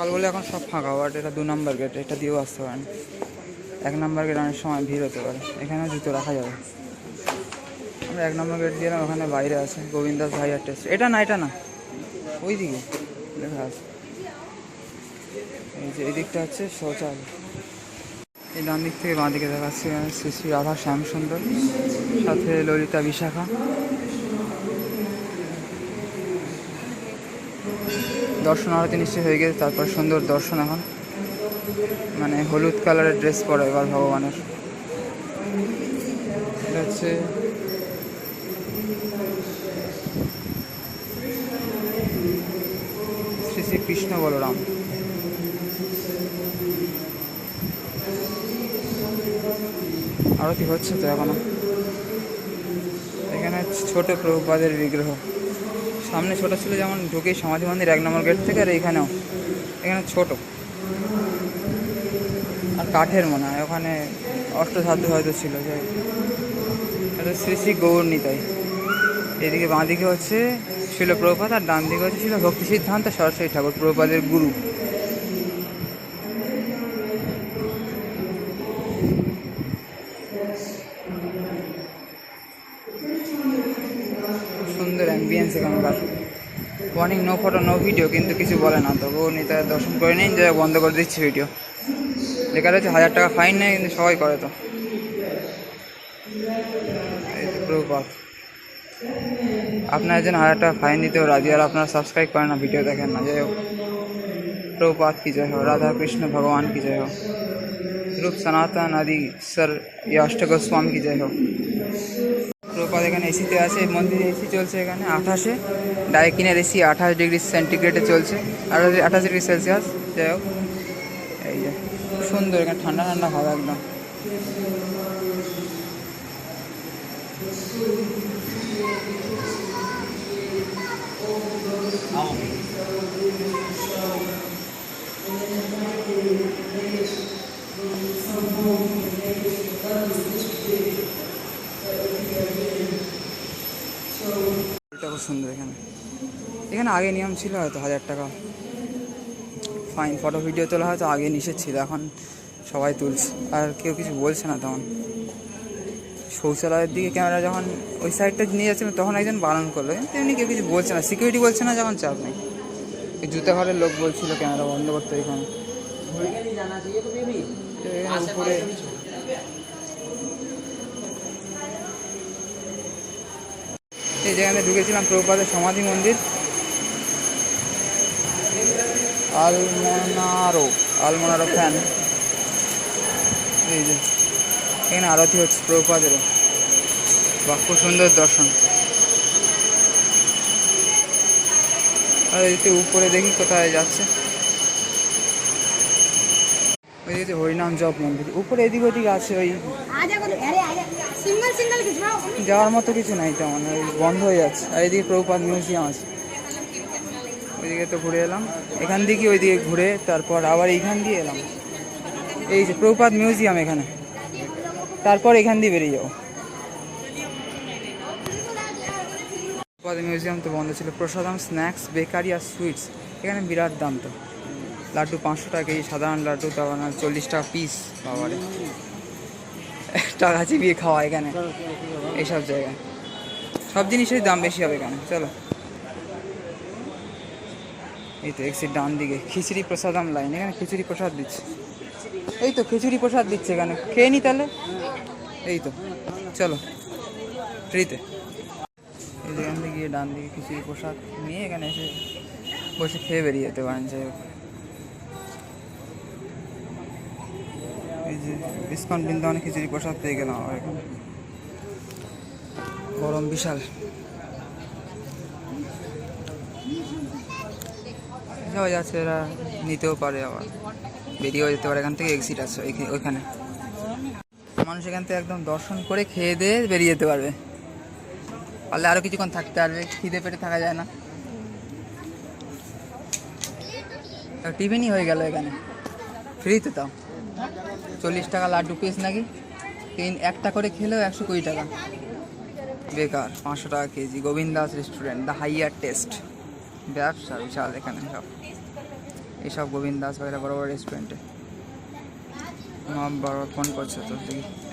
সকাল বলে এখন সব ফাঁকা, বাট এটা দু নম্বর গেট এটা দিয়েও আসতে পারেন। এক নম্বর গেট অনেক সময় ভিড় হতে পারে, এখানেও জুতো রাখা যাবে। আমরা এক নম্বর গেট দিলাম ওখানে বাইরে আছে, গোবিন্দাস ভাইয়ার টেস্ট। এটা না এটা না ওই দিকে লেখা আছে। এই যে, এই দিকটা হচ্ছে শৌচালয় এই ডান দিক থেকে বাঁ দিকে দেখাচ্ছে এখানে শ্রী শ্রী রাধা শ্যাম সুন্দর সাথে ললিতা বিশাখা। দর্শন, আরতি নিশ্চয়ই হয়ে গেছে, তারপর সুন্দর দর্শন এখন। মানে হলুদ কালারের ড্রেস পরে এবার ভগবানের। এটা হচ্ছে শ্রী শ্রী কৃষ্ণ বলরাম। আরতি হচ্ছে তো এখনও। এখানে ছোট প্রভুপাদের বিগ্রহ। সামনে ছোট ছিল যেমন ঢুকে সমাধি মন্দির এক নম্বর গেট থেকে, আর এইখানেও। এখানে ছোট। আর কাঠের মনে হয়, ওখানে অষ্টসাধ্য হয়তো ছিল যে শ্রী শ্রী গৌর নিতাই। এদিকে বাঁদিকে হচ্ছে ছিল প্রভুপাত আর ডান দিকে হচ্ছে ছিল ভক্তি সিদ্ধান্ত সরস্বতী ঠাকুর প্রভুপাদের গুরু। সুন্দর অ্যাম্বিয়েন্স এখানকার warning no photo no video কিন্তু কিছু বলে না। তবু উনি তার দর্শন করে নিন, যে বন্ধ করে দিচ্ছি ভিডিও লেখা রয়েছে, হাজার টাকা ফাইন নেয় কিন্তু সবাই করে তো। আপনার একজন হাজার টাকা ফাইন দিতেও রাজি, আর আপনারা সাবস্ক্রাইব করেন না ভিডিও দেখেন না। যাই হোক প্রভুপাত কি জয় হোক। রাধা কৃষ্ণ, ভগবান কি জয় হোক। রূপ সনাতন আদি স্যার অষ্ট গোস্বামী কি জয় হোক। প্রপাত এখানে এসিতে আছে, মন্দিরে এসি চলছে এখানে, আঠাশে। ডাইকিনের এসি আঠাশ ডিগ্রি সেন্টিগ্রেডে চলছে। আঠাশ আঠাশ ডিগ্রি সেলসিয়াস, যাই হোক। এই যে, সুন্দর এখানে ঠান্ডা ঠান্ডা হাওয়া একদম। এটা খুব সুন্দর এখানে। এখানে আগে নিয়ম ছিল হয়তো হাজার টাকা। ফাইন ফটো ভিডিও তোলা হয়তো আগে নিষেধ ছিল এখন সবাই তুলছে। আর কেউ কিছু বলছে না তখন। শৌচালয়ের দিকে ক্যামেরা যখন ওই সাইডটা নিয়ে যাচ্ছিল তখন একজন বারণ করল। তেমনি কেউ কিছু বলছে না। সিকিউরিটি বলছে না যখন চাপ নেই। এই জুতা ঘরের লোক বলছিল ক্যামেরা বন্ধ করতে এখানে। উপরে এই যেখানে ঢুকেছিলাম প্রভুপাদের সমাধি মন্দির। আলমনারো, আলমোনারো ফ্যান এই যে, এখানে আরতি হচ্ছে প্রভুপাদেরও। খুব সুন্দর দর্শন। আর এদিকে উপরে দেখি কোথায় যাচ্ছে। ওই দিকে হরিনাম জপ মন্দির। উপরে এদিক ওদিক আছে ওই যাওয়ার মতো কিছু নাই তেমন মানে ওই বন্ধ হয়ে যাচ্ছে। আর এদিকে প্রভুপাত মিউজিয়াম আছে। ওইদিকে তো ঘুরে এলাম। এখান থেকে ওইদিকে ঘুরে, তারপর আবার এইখান দিয়ে এলাম। এই যে প্রভুপাত মিউজিয়াম এখানে। তারপর এখান দিয়ে বেরিয়ে যাব। প্রভুপাত মিউজিয়াম তো বন্ধ ছিল। প্রসাদম স্ন্যাক্স বেকারি আর সুইটস এখানে বিরাট দাম তো। লাড্ডু পাঁচশো টাকা কেজি সাধারণ লাড্ডু, তার মানে চল্লিশ টাকা পিস পাওয়ারে টাকা চিবিয়ে খাওয়া এখানে। এইসব জায়গায়। সব জিনিসেরই দাম বেশি হবে এখানে। চলো। এই তো এক্সিট ডান দিকে। খিচুড়ি প্রসাদম লাইন। এখানে খিচুড়ি প্রসাদ দিচ্ছে। এই তো খিচুড়ি প্রসাদ দিচ্ছে এখানে। খেয়ে নি তাহলে? এই তো। চলো। ফ্রিতে। এই যেখান থেকে গিয়ে ডান দিকে খিচুড়ি প্রসাদ নিয়ে এখানে এসে বসে খেয়ে বেরিয়ে যেতে পারেন, যাই হোক। ইস্কন বৃন্দাবনে খিচুড়ি প্রসাদ পেয়ে গেলাম আবার এখানে। গরম বিশাল। সবাই যাচ্ছে, এরা নিতেও পারে আবার। বেরিয়েও যেতে পারে, এখান থেকে এক্সিট আছে, ওইখে- ওইখানে। মানুষ এখান থেকে একদম দর্শন করে খেয়ে দিয়ে বেরিয়ে যেতে পারবে। পারলে আরও কিছুক্ষণ থাকতে পারবে, খিদে পেটে থাকা যায় না। টিফিনই হয়ে গেল এখানে। ফ্রিতে তাও। চল্লিশ টাকা লাড্ডু পিস নাকি? তিন, একটা করে খেলেও একশো কুড়ি টাকা। বেকার, পাঁচশো টাকা KG, Govindas restaurant the higher taste ব্যবসা বিশাল এখানে সব। এইসব গোবিন্দাস বগেরা বড় বড় রেস্টুরেন্টে বারবার ফোন করছে তো দেখি